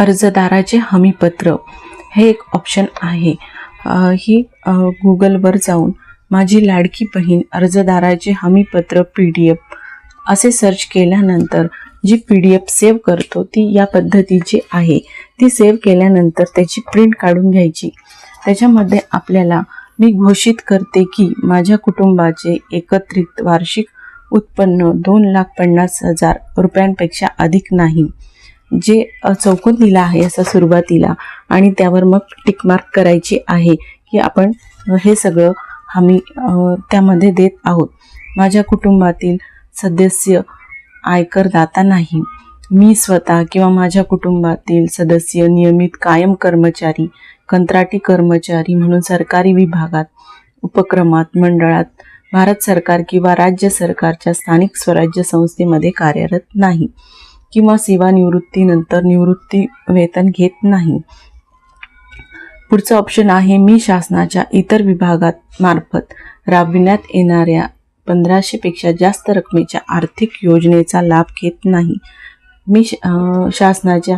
अर्जदाराचे हमीपत्र. हे एक ऑप्शन आहे. ही गुगलवर जाऊन माझी लाडकी बहीण अर्जदाराचे हमीपत्र पी डी एफ असे सर्च केल्यानंतर जी पी डी एफ सेव्ह करतो ती या पद्धतीची आहे. ती सेव्ह केल्यानंतर त्याची प्रिंट काढून घ्यायची. त्याच्यामध्ये आपल्याला मी घोषित करते की माझ्या कुटुंबाचे एकत्रित वार्षिक उत्पन्न दोन लाख पन्नास हजार रुपयांपेक्षा अधिक नाही. जे चौकोन चौकून आहे असं सुरुवातीला आणि त्यावर मग टिकमार्क करायची आहे की आपण हे सगळं आम्ही त्यामध्ये देत आहोत. माझ्या कुटुंबातील सदस्य आयकरदाता नाही. मी स्वतः किंवा माझ्या कुटुंबातील सदस्य नियमित कायम कर्मचारी कंत्राटी कर्मचारी म्हणून सरकारी विभागात उपक्रमात मंडळात भारत सरकार किंवा राज्य सरकारच्या स्थानिक स्वराज्य संस्थेमध्ये कार्यरत नाही. किंवा सेवानिवृत्तीनंतर निवृत्ती वेतन घेत नाही. पुढचं ऑप्शन आहे मी शासनाच्या इतर विभागात मार्फत राबविण्यात येणाऱ्या पंधराशेपेक्षा जास्त रकमेच्या आर्थिक योजनेचा लाभ घेत नाही. मी श- शासनाच्या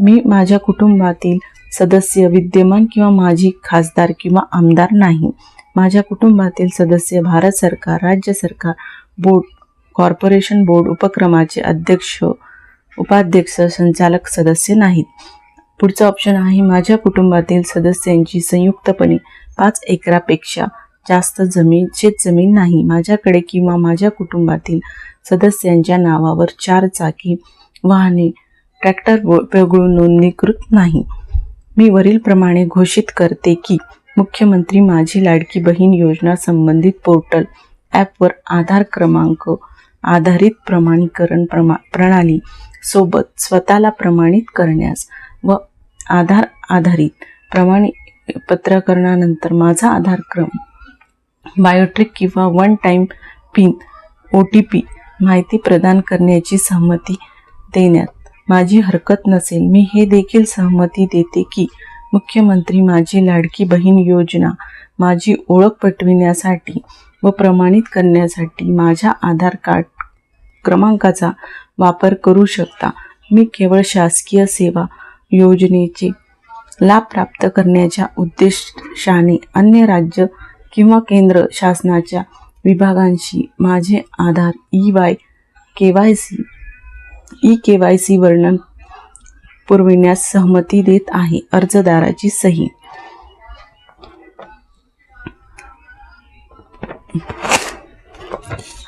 मी माझ्या कुटुंबातील सदस्य विद्यमान किंवा माझी खासदार किंवा आमदार नाही. माझ्या कुटुंबातील सदस्य भारत सरकार राज्य सरकार बोर्ड कॉर्पोरेशन बोर्ड उपक्रमाचे अध्यक्ष उपाध्यक्ष संचालक सदस्य नाहीत. पुढचं ऑप्शन आहे माझ्या कुटुंबातील सदस्यांची संयुक्तपणे पाच एकरापेक्षा जास्त जमीन शेतजमीन नाही. माझ्याकडे किंवा माझ्या कुटुंबातील सदस्यांच्या नावावर चार चाकी वाहने ट्रॅक्टर वगळून नोंदणीकृत नाही. मी वरीलप्रमाणे घोषित करते की मुख्यमंत्री माझी लाडकी बहीण योजना संबंधित पोर्टल ॲपवर आधार क्रमांक आधारित प्रमाणीकरण प्रमा प्रणाली सोबत स्वतःला प्रमाणित करण्यास व आधार आधारित प्रमाणीपत्रकरणानंतर माझा आधार क्रम बायोट्रिक किंवा one time pin O T P माहिती प्रदान करण्याची सहमती देण्यात माझी हरकत नसेल. मी हे देखील सहमती देते की मुख्यमंत्री माझी लाडकी बहीण योजना माझी ओळख पटविण्यासाठी व प्रमाणित करण्यासाठी माझ्या आधार कार्ड क्रमांकाचा वापर करू शकता. मी केवळ शासकीय सेवा योजनेचे लाभ प्राप्त करण्याच्या उद्देशाने अन्य राज्य किंवा केंद्र शासनाच्या विभागांशी माझे Aadhaar E Y K Y C E K Y C वर्णन पुरविण्यास सहमती देत आहे. अर्जदाराची सही.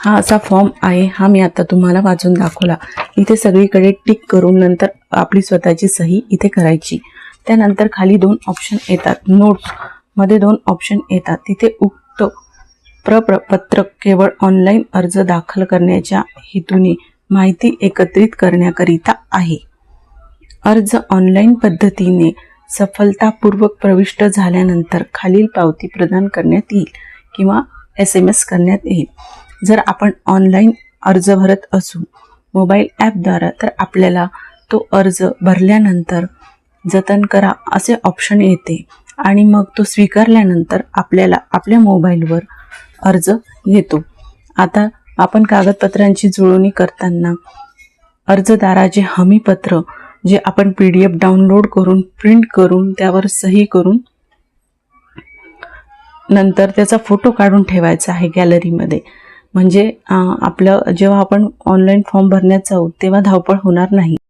हा असा फॉर्म आहे. हा मी आता तुम्हाला वाचून दाखवला. इथे सगळीकडे टिक करून नंतर आपली स्वतःची सही इथे करायची. त्यानंतर खाली दोन ऑप्शन येतात. नोट्समध्ये दोन ऑप्शन येतात. तिथे उक्त प्रपत्रक केवळ ऑनलाईन अर्ज दाखल करण्याच्या हेतूने माहिती एकत्रित करण्याकरिता आहे. अर्ज ऑनलाईन पद्धतीने सफलतापूर्वक प्रविष्ट झाल्यानंतर खालील पावती प्रदान करण्यात येईल किंवा एस एम एस करण्यात येईल. जर आपण ऑनलाईन अर्ज भरत असू मोबाईल ॲपद्वारा तर आपल्याला तो अर्ज भरल्यानंतर जतन करा असे ऑप्शन येते. आणि मग तो स्वीकारल्यानंतर आपल्याला आपल्या मोबाईलवर अर्ज येतो. आता आपण कागदपत्रांची जुळवणी करताना अर्जदाराचे हमीपत्र जे आपण पी डी एफ डाउनलोड करून प्रिंट करून त्यावर सही करून नंतर त्याचा फोटो काढून ठेवायचा आहे गॅलरीमध्ये म्हणजे आपलं जेव्हा आपण ऑनलाईन फॉर्म भरण्यात जाऊ तेव्हा धावपळ होणार नाही.